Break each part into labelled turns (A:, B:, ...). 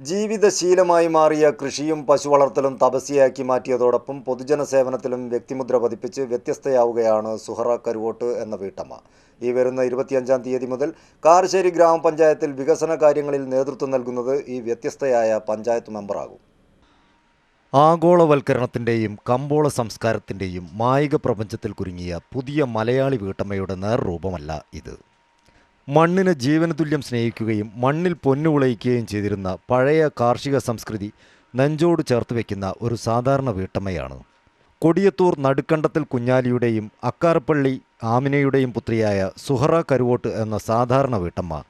A: ജീവിതശീലമായി മാറിയ കൃഷിയും പശുവളർത്തലും തപസ്യയാക്കി മാറ്റിയതോടൊപ്പം പൊതുജന സേവനത്തിലും വ്യക്തിമുദ്ര പതിപ്പിച്ച് വ്യത്യസ്തയാവുകയാണ് സുഹറ കരുവോട്ട് എന്ന വീട്ടമ്മ. ഈ വരുന്ന ഇരുപത്തിയഞ്ചാം തീയതി മുതൽ കാർശ്ശേരി ഗ്രാമപഞ്ചായത്തിൽ വികസന കാര്യങ്ങളിൽ നേതൃത്വം നൽകുന്നത് ഈ വ്യത്യസ്തയായ പഞ്ചായത്ത് മെമ്പറാകും. ആഗോളവൽക്കരണത്തിന്റെയും കമ്പോള സംസ്കാരത്തിന്റെയും മായിക പ്രപഞ്ചത്തിൽ കുരുങ്ങിയ പുതിയ മലയാളി വീട്ടമ്മയുടെ നേർരൂപമല്ല ഇത്. മണ്ണിന് ജീവന തുല്യം സ്നേഹിക്കുകയും മണ്ണിൽ പൊന്നു വിളയിക്കുകയും ചെയ്തിരുന്ന പഴയ കാർഷിക സംസ്കൃതി നെഞ്ചോട് ചേർത്ത് വയ്ക്കുന്ന ഒരു സാധാരണ വീട്ടമ്മയാണ്. കൊടിയത്തൂർ നടുക്കണ്ടത്തിൽ കുഞ്ഞാലിയുടെയും അക്കാരപ്പള്ളി ആമിനയുടെയും പുത്രിയായ സുഹറ കരുവോട്ട് എന്ന സാധാരണ വീട്ടമ്മ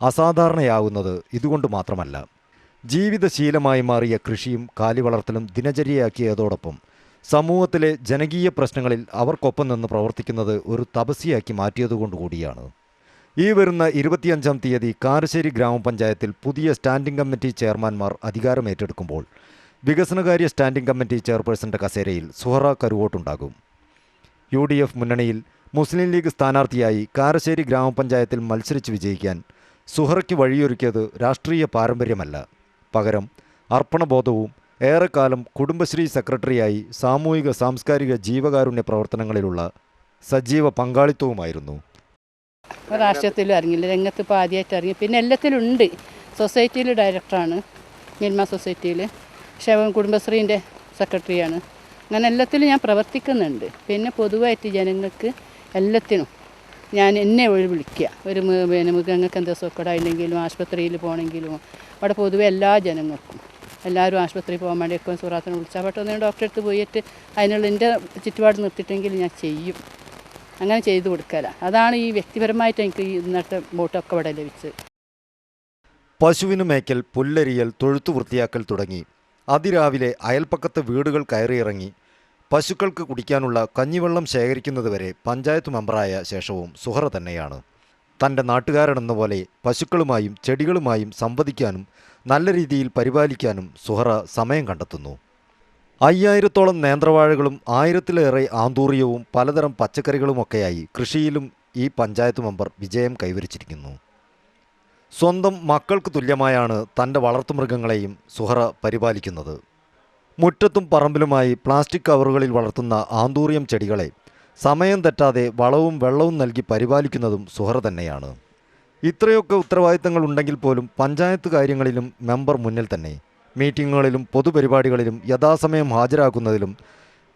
A: അസാധാരണയാകുന്നത് ഇതുകൊണ്ട് മാത്രമല്ല. ജീവിതശീലമായി മാറിയ കൃഷിയും കാലിവളർത്തലും ദിനചര്യയാക്കിയതോടൊപ്പം സമൂഹത്തിലെ ജനകീയ പ്രശ്നങ്ങളിൽ അവർക്കൊപ്പം നിന്ന് പ്രവർത്തിക്കുന്നത് ഒരു തപസ്യയാക്കി മാറ്റിയതുകൊണ്ടുകൂടിയാണ് ഈ വരുന്ന ഇരുപത്തിയഞ്ചാം തീയതി കാരശ്ശേരി ഗ്രാമപഞ്ചായത്തിൽ പുതിയ സ്റ്റാൻഡിംഗ് കമ്മിറ്റി ചെയർമാൻമാർ അധികാരമേറ്റെടുക്കുമ്പോൾ വികസനകാര്യ സ്റ്റാൻഡിംഗ് കമ്മിറ്റി ചെയർപേഴ്സന്റെ കസേരയിൽ സുഹറ കരുവോട്ടുണ്ടാകും. യു ഡി എഫ് മുന്നണിയിൽ മുസ്ലിം ലീഗ് സ്ഥാനാർത്ഥിയായി കാരശ്ശേരി ഗ്രാമപഞ്ചായത്തിൽ മത്സരിച്ച് വിജയിക്കാൻ സുഹറയ്ക്ക് വഴിയൊരുക്കിയത് രാഷ്ട്രീയ പാരമ്പര്യമല്ല. പകരം അർപ്പണബോധവും ഏറെക്കാലം കുടുംബശ്രീ സെക്രട്ടറിയായി സാമൂഹിക സാംസ്കാരിക ജീവകാരുണ്യ പ്രവർത്തനങ്ങളിലുള്ള സജീവ പങ്കാളിത്തവുമായിരുന്നു.
B: രാഷ്ട്രീയത്തിലും ഇറങ്ങില്ല രംഗത്ത് ഇപ്പോൾ ആദ്യമായിട്ട് ഇറങ്ങി. പിന്നെ എല്ലാത്തിലും ഉണ്ട് സൊസൈറ്റിയിൽ ഡയറക്ടറാണ്. മിൽമ സൊസൈറ്റിയിൽ ശവം കുടുംബശ്രീന്റെ സെക്രട്ടറിയാണ്. അങ്ങനെ എല്ലാത്തിലും ഞാൻ പ്രവർത്തിക്കുന്നുണ്ട്. പിന്നെ പൊതുവായിട്ട് ജനങ്ങൾക്ക് എല്ലാത്തിനും ഞാൻ എന്നെ ഒഴി വിളിക്കുക. ഒരു പിന്നെ മൃഗങ്ങൾക്ക് എന്താ ഇല്ലെങ്കിലും ആശുപത്രിയിൽ പോകണമെങ്കിലും. അവിടെ പൊതുവെ എല്ലാ ജനങ്ങൾക്കും. എല്ലാവരും ആശുപത്രിയിൽ പോകാൻ വേണ്ടി വേണ്ടിയൊക്കെ സുറാത്തിനെ വിളിച്ചാൽ പെട്ടെന്ന് ഡോക്ടറെ അടുത്ത് പോയിട്ട് അതിനുള്ള എന്റെ ചുറ്റുപാട് നിർത്തിയിട്ടെങ്കിൽ ഞാൻ ചെയ്യും. അങ്ങനെ ചെയ്തു കൊടുക്കല. അതാണ് ഈ വ്യക്തിപരമായിട്ട് എനിക്ക് ഇന്നത്തെ ബോട്ടൊക്കെ ഇവിടെ ലഭിച്ചത്.
A: പശുവിന് മേക്കൽ പുല്ലരിയൽ തൊഴുത്തു വൃത്തിയാക്കൽ തുടങ്ങി. അതിരാവിലെ അയൽപ്പക്കത്തെ വീടുകൾ കയറിയിറങ്ങി. പശുക്കൾക്ക് കുടിക്കാനുള്ള കഞ്ഞിവെള്ളം ശേഖരിക്കുന്നതുവരെ പഞ്ചായത്ത് മെമ്പറായ ശേഷവും സുഹറ തന്നെയാണ്. തന്റെ നാട്ടുകാരനെന്ന പോലെ പശുക്കളുമായും ചെടികളുമായും സംവദിക്കാനും നല്ല രീതിയിൽ പരിപാലിക്കാനും സുഹറ സമയം കണ്ടെത്തുന്നു. അയ്യായിരത്തോളം നേന്ത്രവാഴകളും ആയിരത്തിലേറെ ആന്തൂറിയവും പലതരം പച്ചക്കറികളുമൊക്കെയായി കൃഷിയിലും ഈ പഞ്ചായത്ത് മെമ്പർ വിജയം കൈവരിച്ചിരിക്കുന്നു. സ്വന്തം മക്കൾക്ക് തുല്യമായാണ് തന്റെ വളർത്തുമൃഗങ്ങളെയും സുഹറ പരിപാലിക്കുന്നത്. മുറ്റത്തും പറമ്പിലുമായി പ്ലാസ്റ്റിക് കവറുകളിൽ വളർത്തുന്ന ആന്തൂറിയം ചെടികളെ സമയം തെറ്റാതെ വളവും വെള്ളവും നൽകി പരിപാലിക്കുന്നതും സുഹറ തന്നെയാണ്. ഇത്രയൊക്കെ ഉത്തരവാദിത്തങ്ങൾ ഉണ്ടെങ്കിൽ പോലും പഞ്ചായത്ത് കാര്യങ്ങളിലും മെമ്പർ മുന്നിൽ തന്നെ മീറ്റിങ്ങുകളിലും പൊതുപരിപാടികളിലും യഥാസമയം ഹാജരാക്കുന്നതിലും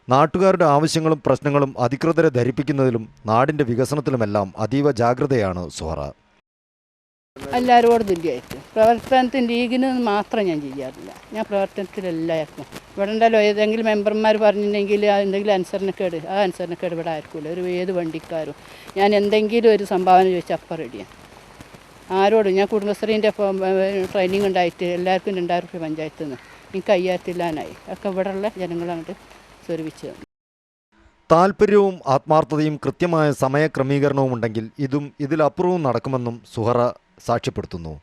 A: നാട്ടുകാരുടെ ആവശ്യങ്ങളും പ്രശ്നങ്ങളും അധികൃതരെ ധരിപ്പിക്കുന്നതിലും നാടിന്റെ വികസനത്തിലുമെല്ലാം അതീവ ജാഗ്രതയാണ് സുഹറ.
B: എല്ലാവരോടും തുല്യമായിട്ട് പ്രവർത്തനത്തിന് ലീഗിന് മാത്രം ഞാൻ ചെയ്യാറില്ല. ഞാൻ പ്രവർത്തനത്തിലെല്ലാവർക്കും ഇവിടെ ഉണ്ടല്ലോ ഏതെങ്കിലും മെമ്പർമാർ പറഞ്ഞിട്ടുണ്ടെങ്കിൽ എന്തെങ്കിലും അനുസരണക്കേട് ആ അനുസരണക്കേട് ഇവിടെ ആയിരിക്കില്ല ഒരു ഏത് വണ്ടിക്കാരും. ഞാൻ എന്തെങ്കിലും ഒരു സംഭാവന ചോദിച്ചാൽ അപ്പം റെഡിയാണ് ആരോടും ഞാൻ കുടുംബശ്രീന്റെ ട്രെയിനിങ് ഉണ്ടായിട്ട് എല്ലാവർക്കും രണ്ടായിരം രൂപ പഞ്ചായത്തിൽ നിന്ന്. എനിക്ക് അയ്യായിരത്തില്ലാനായി. ഒക്കെ ഇവിടെയുള്ള ജനങ്ങളങ്ങോട്ട് സ്വരൂപിച്ചത്
A: താല്പര്യവും ആത്മാർത്ഥതയും കൃത്യമായ സമയക്രമീകരണവും ഉണ്ടെങ്കിൽ ഇതും ഇതിലപ്പുറവും നടക്കുമെന്നും സുഹറ സാക്ഷ്യപ്പെടുത്തുന്നു.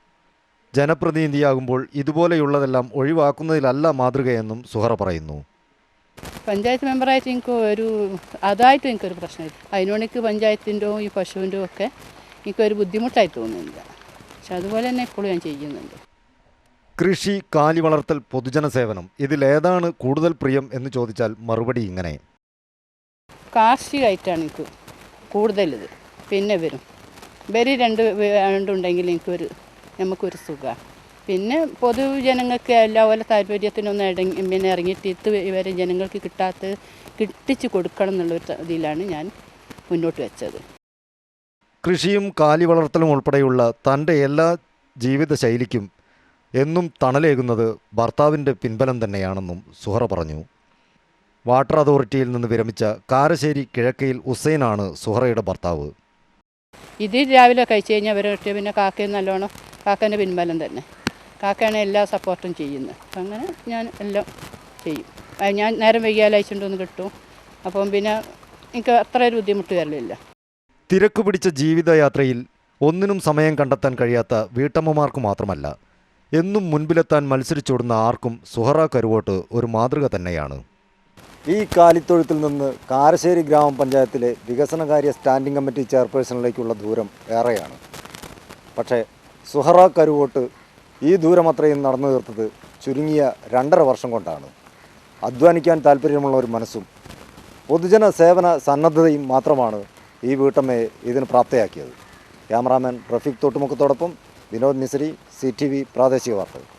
A: ജനപ്രതിനിധിയാകുമ്പോൾ ഇതുപോലെയുള്ളതെല്ലാം ഒഴിവാക്കുന്നതിലല്ല മാതൃകയെന്നും സുഹറ പറയുന്നു.
B: പഞ്ചായത്ത് മെമ്പറായിട്ട് എനിക്ക് ഒരു അതായിട്ട് എനിക്കൊരു പ്രശ്നമില്ല. അതിനോട് എനിക്ക് പഞ്ചായത്തിന്റെയും ഈ പശുവിന്റെയും ഒക്കെ എനിക്കൊരു ബുദ്ധിമുട്ടായി തോന്നുന്നില്ല. പക്ഷെ അതുപോലെ തന്നെ ഇപ്പോഴും ഞാൻ ചെയ്യുന്നുണ്ട്.
A: കൃഷി കാലി വളർത്തൽ പൊതുജന സേവനം ഇതിലേതാണ് കൂടുതൽ പ്രിയം എന്ന് ചോദിച്ചാൽ മറുപടി ഇങ്ങനെ.
B: കാർഷികമായിട്ടാണ് എനിക്ക് കൂടുതലിത് പിന്നെ വരും. വരി രണ്ട് രണ്ടുണ്ടെങ്കിൽ എനിക്കൊരു നമുക്കൊരു സുഖമാണ്. പിന്നെ പൊതുജനങ്ങൾക്ക് എല്ലാ പോലെ താല്പര്യത്തിനൊന്നും ഇടങ്ങി പിന്നെ ഇറങ്ങിയിട്ട് ഇത് ഇവരെ ജനങ്ങൾക്ക് കിട്ടാത്ത കിട്ടിച്ച് കൊടുക്കണം എന്നുള്ളൊരു ഇതിലാണ് ഞാൻ മുന്നോട്ട് വെച്ചത്.
A: കൃഷിയും കാലി വളർത്തലും ഉൾപ്പെടെയുള്ള തന്റെ എല്ലാ ജീവിതശൈലിക്കും എന്നും തണലേകുന്നത് ഭർത്താവിന്റെ പിൻബലം തന്നെയാണെന്നും സുഹറ പറഞ്ഞു. വാട്ടർ അതോറിറ്റിയിൽ നിന്ന് വിരമിച്ച കാരശ്ശേരി കിഴക്കയിൽ ഹുസൈനാണ് സുഹറയുടെ ഭർത്താവ്.
B: ഇത് രാവിലെ കഴിച്ചു കഴിഞ്ഞാൽ കിട്ടിയ പിന്നെ കാക്കയും നല്ലോണം കാക്കേന്റെ പിൻബലം തന്നെ. കാക്കയാണ് എല്ലാ സപ്പോർട്ടും ചെയ്യുന്നത്. അങ്ങനെ ഞാൻ എല്ലാം ചെയ്യും. ഞാൻ നേരം വൈകിയാൽ അയച്ചുകൊണ്ടൊന്ന് കിട്ടും. അപ്പം പിന്നെ എനിക്ക് അത്ര ഒരു ബുദ്ധിമുട്ട് വരലില്ല.
A: തിരക്ക് പിടിച്ച ജീവിതയാത്രയിൽ ഒന്നിനും സമയം കണ്ടെത്താൻ കഴിയാത്ത വീട്ടമ്മമാർക്ക് മാത്രമല്ല എന്നും മുൻപിലെത്താൻ മത്സരിച്ചോടുന്ന ആർക്കും സുഹറ കരുവോട്ട് ഒരു മാതൃക തന്നെയാണ്. ഈ കാലിത്തൊഴുത്തിൽ നിന്ന് കാരശ്ശേരി ഗ്രാമപഞ്ചായത്തിലെ വികസനകാര്യ സ്റ്റാൻഡിംഗ് കമ്മിറ്റി ചെയർപേഴ്സണിലേക്കുള്ള ദൂരം ഏറെയാണ്. പക്ഷേ സുഹറ കരുവോട്ട് ഈ ദൂരം അത്രയും നടന്നു തീർത്തത് ചുരുങ്ങിയ രണ്ടര വർഷം കൊണ്ടാണ്. അധ്വാനിക്കാൻ താല്പര്യമുള്ള ഒരു മനസ്സും പൊതുജന സേവന സന്നദ്ധതയും മാത്രമാണ് ഈ വീട്ടമ്മയെ ഇതിന് പ്രാപ്തയാക്കിയത്. Cameraman Rafeeq തോട്ടുമുക്കത്തോടൊപ്പം Vinod Mishri C T V പ്രാദേശിക വാർത്തകൾ.